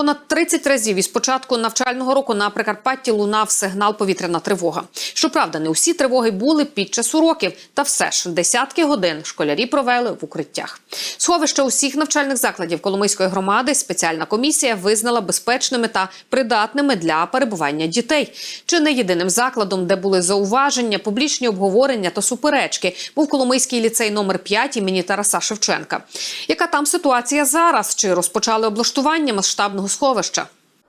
Понад 30 разів із початку навчального року на Прикарпатті лунав сигнал повітряна тривога. Щоправда, не усі тривоги були під час уроків, та все ж десятки годин школярі провели в укриттях. Сховища усіх навчальних закладів Коломийської громади спеціальна комісія визнала безпечними та придатними для перебування дітей. Чи не єдиним закладом, де були зауваження, публічні обговорення та суперечки, був Коломийський ліцей номер 5 імені Тараса Шевченка. Яка там ситуація зараз? Чи розпочали облаштування масштабного сховища?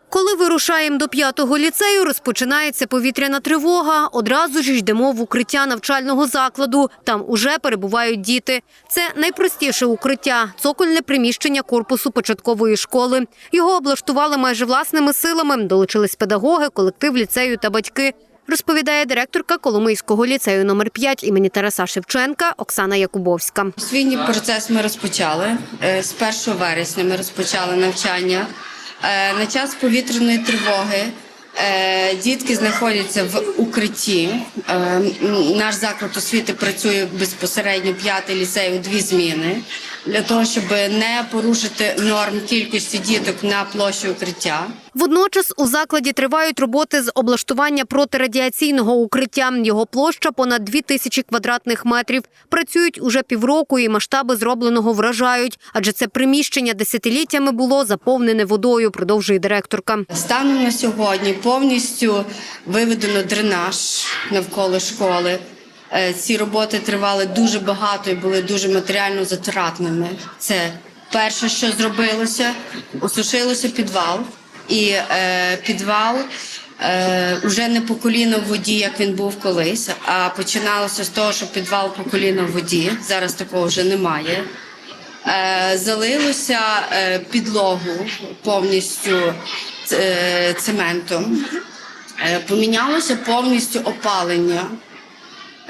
Коли вирушаємо до п'ятого ліцею, розпочинається повітряна тривога. Одразу ж йдемо в укриття навчального закладу. Там уже перебувають діти. Це найпростіше укриття – цокольне приміщення корпусу початкової школи. Його облаштували майже власними силами. Долучились педагоги, колектив ліцею та батьки. Розповідає директорка Коломийського ліцею номер 5 імені Тараса Шевченка Оксана Якубовська. Освітній процес ми розпочали. Е, З 1 вересня ми розпочали навчання. Е, На час повітряної тривоги е, дітки знаходяться в укритті. Е, Наш заклад освіти працює безпосередньо п'ятий ліцей у дві зміни для того, щоб не порушити норм кількості діток на площі укриття. Водночас у закладі тривають роботи з облаштування протирадіаційного укриття. Його площа понад дві тисячі квадратних метрів. Працюють уже півроку і масштаби зробленого вражають, адже це приміщення десятиліттями було заповнене водою, продовжує директорка. Станом на сьогодні повністю виведено дренаж навколо школи. Е, Ці роботи тривали дуже багато і були дуже матеріально затратними. Це перше, що зробилося, осушилося підвал, і е, підвал е, вже не по коліно в воді, як він був колись, а починалося з того, що підвал по коліно в воді. Зараз такого вже немає. Е, залилося е, підлогу повністю е, цементом, Е, помінялося повністю опалення.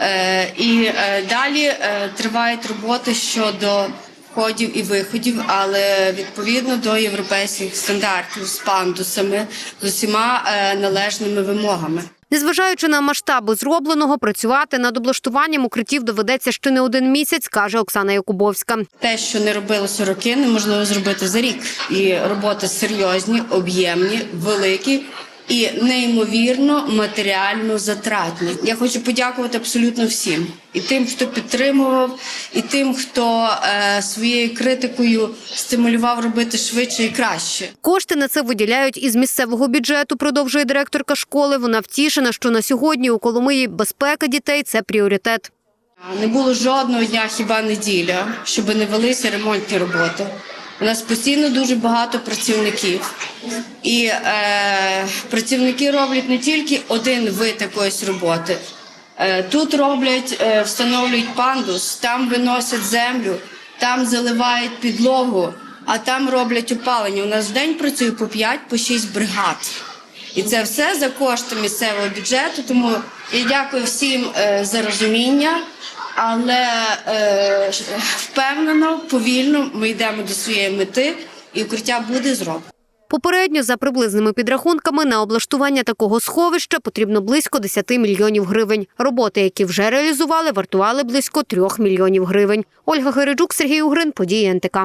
Е, І е, далі е, тривають роботи щодо входів і виходів, але відповідно до європейських стандартів з пандусами, з усіма належними вимогами. Незважаючи на масштаби зробленого, працювати над облаштуванням укриттів доведеться ще не один місяць, каже Оксана Якубовська. Те, що не робилося роки, неможливо зробити за рік. І роботи серйозні, об'ємні, великі і неймовірно матеріально затратні. Я хочу подякувати абсолютно всім і тим, хто підтримував, і тим, хто е, своєю критикою стимулював робити швидше і краще. Кошти на це виділяють із місцевого бюджету, продовжує директорка школи. Вона втішена, що на сьогодні у Коломиї безпека дітей це пріоритет. Не було жодного дня, хіба неділя, щоб не велися ремонтні роботи. У нас постійно дуже багато працівників, і е, працівники роблять не тільки один вид якоїсь роботи. Е, тут роблять, е, встановлюють пандус, там виносять землю, там заливають підлогу, а там роблять опалення. У нас в день працює по 5 по 6 бригад. І це все за кошти місцевого бюджету. Тому я дякую всім е, за розуміння, але е, впевнено, повільно ми йдемо до своєї мети, і укриття буде зроблено. Попередньо, за приблизними підрахунками, на облаштування такого сховища потрібно близько 10 мільйонів гривень. Роботи, які вже реалізували, вартували близько 3 мільйонів гривень. Ольга Гереджук, Сергій Угрин, події НТК.